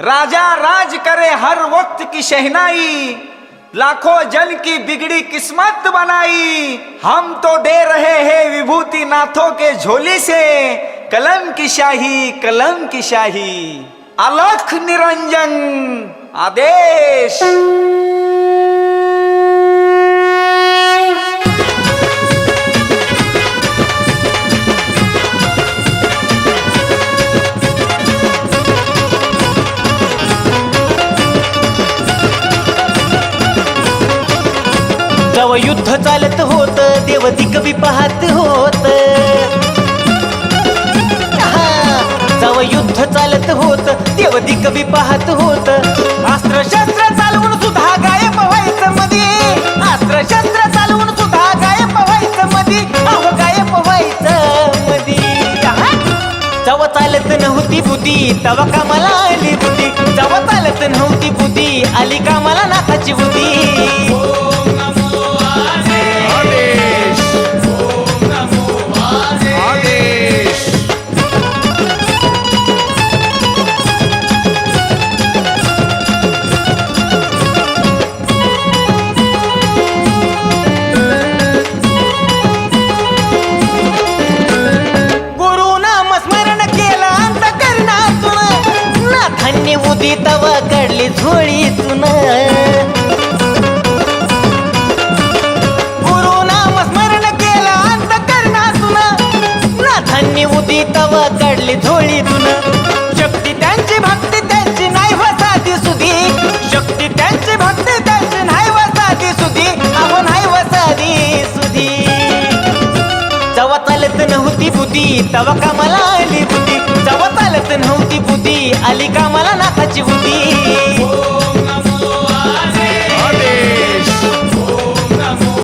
राजा राज करे हर वक्त की शहनाई, लाखों जन की बिगड़ी किस्मत बनाई। हम तो दे रहे हैं विभूति नाथों के झोली से, कलम की शाही, कलम की शाही। अलख निरंजन आदेश। जव युद्ध चालत होत देव कवी पाहत होत. जेव्हा युद्ध चालत होत देव कवी पाहत होत. अस्त्र शस्त्र चालवून सुद्धा गायब व्हायचं मध्ये अस्त्र शस्त्र चालवून सुद्धा गायब व्हायचं मध्ये अहो गायब व्हायचं मध्ये जेव्हा चालत नव्हती बुद्धी तेव्हा कामाला आली बुद्धी. जेव्हा चालत नव्हती बुद्धी आली कामाला नाथाची बुद्धी. नाथांनी उदी तवा काढली झोळीतून गुरु नाम स्मरण केलं अंत करणातून नाथांनी उदी तवा काढली झोळीतून. शक्ती त्यांची भक्ती त्यांची नाही वसादी सुधी शक्ती त्यांची भक्ती त्यांची नाही वसादी सुधी अहो नाही वसादी सुधी जेव्हा चालत नव्हती बुद्धी तवा कामाला आली बुद्धी. जेव्हा तर नव्हती बुद्धी. आली का कामाला नाकाची बुद्धी?